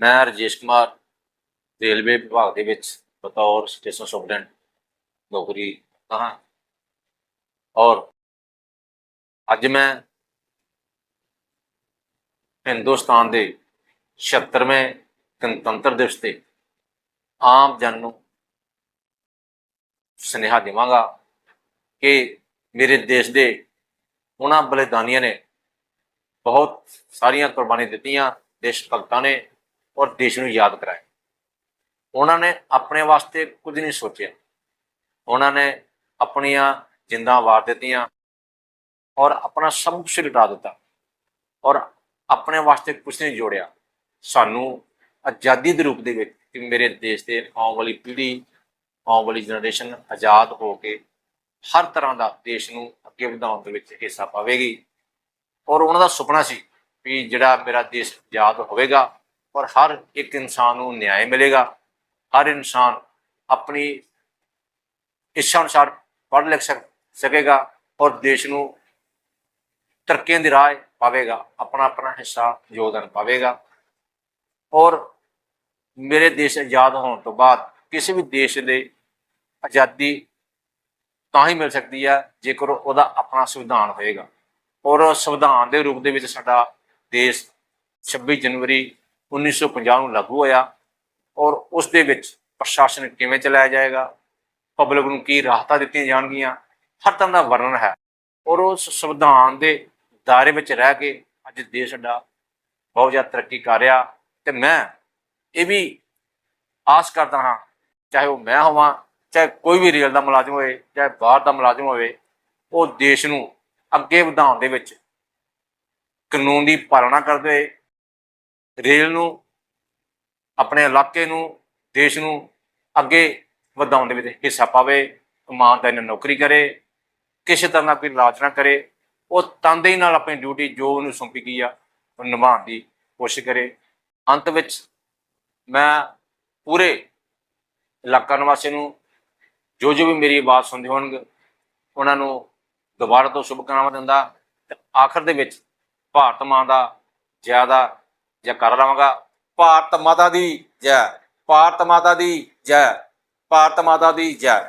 ਮੈਂ ਰਜੇਸ਼ ਕੁਮਾਰ, ਰੇਲਵੇ ਵਿਭਾਗ ਦੇ ਵਿੱਚ ਬਤੌਰ ਸਟੇਸ਼ਨ ਸੁਪਰਡੈਂਟ ਨੌਕਰੀ ਕਰਦਾ ਹਾਂ। ਔਰ ਅੱਜ ਮੈਂ ਹਿੰਦੁਸਤਾਨ ਦੇ 76ਵੇਂ ਗਣਤੰਤਰ ਦਿਵਸ ਤੇ ਆਮ ਜਨ ਨੂੰ ਸੁਨੇਹਾ ਦੇਵਾਂਗਾ ਕਿ ਮੇਰੇ ਦੇਸ਼ ਦੇ ਉਹਨਾਂ ਬਲਿਦਾਨੀਆਂ ਨੇ ਬਹੁਤ ਸਾਰੀਆਂ ਕੁਰਬਾਨੀਆਂ ਦਿੱਤੀਆਂ, ਦੇਸ਼ ਭਗਤਾਂ ਨੇ ਔਰ ਦੇਸ਼ ਨੂੰ ਯਾਦ ਕਰਾਇਆ। ਉਹਨਾਂ ਨੇ ਆਪਣੇ ਵਾਸਤੇ ਕੁਝ ਨਹੀਂ ਸੋਚਿਆ। ਉਹਨਾਂ ਨੇ ਆਪਣੀਆਂ ਜਿੰਦਾਂ ਵਾਰ ਦਿੱਤੀਆਂ ਔਰ ਆਪਣਾ ਸਭ ਕੁਝ ਲਟਾ ਦਿੱਤਾ ਔਰ ਆਪਣੇ ਵਾਸਤੇ ਕੁਝ ਨਹੀਂ ਜੋੜਿਆ। ਸਾਨੂੰ ਆਜ਼ਾਦੀ ਦੇ ਰੂਪ ਦੇ ਵਿੱਚ ਕਿ ਮੇਰੇ ਦੇਸ਼ ਦੇ ਆਉਣ ਵਾਲੀ ਪੀੜ੍ਹੀ, ਆਉਣ ਵਾਲੀ ਜਨਰੇਸ਼ਨ ਆਜ਼ਾਦ ਹੋ ਕੇ ਹਰ ਤਰ੍ਹਾਂ ਦਾ ਦੇਸ਼ ਨੂੰ ਅੱਗੇ ਵਧਾਉਣ ਦੇ ਵਿੱਚ ਹਿੱਸਾ ਪਾਵੇਗੀ। ਔਰ ਉਹਨਾਂ ਦਾ ਸੁਪਨਾ ਸੀ ਵੀ ਜਿਹੜਾ ਮੇਰਾ ਦੇਸ਼ ਆਜ਼ਾਦ ਹੋਵੇਗਾ ਔਰ ਹਰ ਇੱਕ ਇਨਸਾਨ ਨੂੰ ਨਿਆਂ ਮਿਲੇਗਾ। ਹਰ ਇਨਸਾਨ ਆਪਣੀ ਇੱਛਾ ਅਨੁਸਾਰ ਪੜ੍ਹ ਲਿਖ ਸਕੇਗਾ ਔਰ ਦੇਸ਼ ਨੂੰ ਤਰੱਕੀਆਂ ਦੀ ਰਾਹ ਪਾਵੇਗਾ ਆਪਣਾ ਆਪਣਾ ਹਿੱਸਾ ਯੋਗਦਾਨ ਪਾਵੇਗਾ। ਔਰ ਮੇਰੇ ਦੇਸ਼ ਆਜ਼ਾਦ ਹੋਣ ਤੋਂ ਬਾਅਦ ਕਿਸੇ ਵੀ ਦੇਸ਼ ਦੇ ਆਜ਼ਾਦੀ ਤਾਂ ਹੀ ਮਿਲ ਸਕਦੀ ਹੈ ਜੇਕਰ ਉਹਦਾ ਆਪਣਾ ਸੰਵਿਧਾਨ ਹੋਏਗਾ। ਔਰ ਸੰਵਿਧਾਨ ਦੇ ਰੂਪ ਦੇ ਵਿੱਚ ਸਾਡਾ ਦੇਸ਼ 26 ਜਨਵਰੀ 1950 ਨੂੰ ਲਾਗੂ ਹੋਇਆ ਔਰ ਉਸ ਦੇ ਵਿੱਚ ਪ੍ਰਸ਼ਾਸਨ ਕਿਵੇਂ ਚਲਾਇਆ ਜਾਏਗਾ ਪਬਲਿਕ ਨੂੰ ਕੀ ਰਾਹਤਾਂ ਦਿੱਤੀਆਂ ਜਾਣਗੀਆਂ, ਹਰ ਤਰ੍ਹਾਂ ਦਾ ਵਰਣਨ ਹੈ। ਔਰ ਉਸ ਸੰਵਿਧਾਨ ਦੇ ਦਾਇਰੇ ਵਿੱਚ ਰਹਿ ਕੇ ਅੱਜ ਦੇਸ਼ ਸਾਡਾ ਬਹੁਤ ਜ਼ਿਆਦਾ ਤਰੱਕੀ ਕਰ ਰਿਹਾ ਤੇ ਮੈਂ ਇਹ ਵੀ ਆਸ ਕਰਦਾ ਹਾਂ, ਚਾਹੇ ਉਹ ਮੈਂ ਹੋਵਾਂ, ਚਾਹੇ ਕੋਈ ਵੀ ਰੇਲ ਦਾ ਮੁਲਾਜ਼ਮ ਹੋਵੇ, ਚਾਹੇ ਬਾਹਰ ਦਾ ਮੁਲਾਜ਼ਮ ਹੋਵੇ, ਉਹ ਦੇਸ਼ ਨੂੰ ਅੱਗੇ ਵਧਾਉਣ ਦੇ ਵਿੱਚ ਕਾਨੂੰਨ ਦੀ ਪਾਲਣਾ ਕਰਦੇ ਹੋਏ ਰੇਲ ਨੂੰ, ਆਪਣੇ ਇਲਾਕੇ ਨੂੰ, ਦੇਸ਼ ਨੂੰ ਅੱਗੇ ਵਧਾਉਣ ਦੇ ਵਿੱਚ ਹਿੱਸਾ ਪਾਵੇ, ਇਮਾਨਦਾਰੀ ਨਾਲ ਨੌਕਰੀ ਕਰੇ, ਕਿਸੇ ਤਰ੍ਹਾਂ ਦਾ ਕੋਈ ਲਾਜ ਨਾ ਕਰੇ, ਉਹ ਤਨਦੇਹੀ ਨਾਲ ਆਪਣੀ ਡਿਊਟੀ ਜੋ ਉਹਨੂੰ ਸੌਂਪੀ ਗਈ ਆ, ਉਹ ਨਿਭਾਉਣ ਦੀ ਕੋਸ਼ਿਸ਼ ਕਰੇ। ਅੰਤ ਵਿੱਚ ਮੈਂ ਪੂਰੇ ਇਲਾਕਾ ਨਿਵਾਸੀ ਨੂੰ ਜੋ ਜੋ ਵੀ ਮੇਰੀ ਆਵਾਜ਼ ਸੁਣਦੇ ਹੋਣਗੇ, ਉਹਨਾਂ ਨੂੰ ਦੁਬਾਰਾ ਤੋਂ ਸ਼ੁਭਕਾਮਨਾਵਾਂ ਦਿੰਦਾ ਤੇ ਆਖਰ ਦੇ ਵਿੱਚ ਭਾਰਤ ਮਾਂ ਦਾ ਜ਼ਿਆਦਾ ਜੈ ਕਰ ਲਾਵਾਂਗਾ। ਭਾਰਤ ਮਾਤਾ ਦੀ ਜੈ, ਭਾਰਤ ਮਾਤਾ ਦੀ ਜੈ, ਭਾਰਤ ਮਾਤਾ ਦੀ ਜੈ।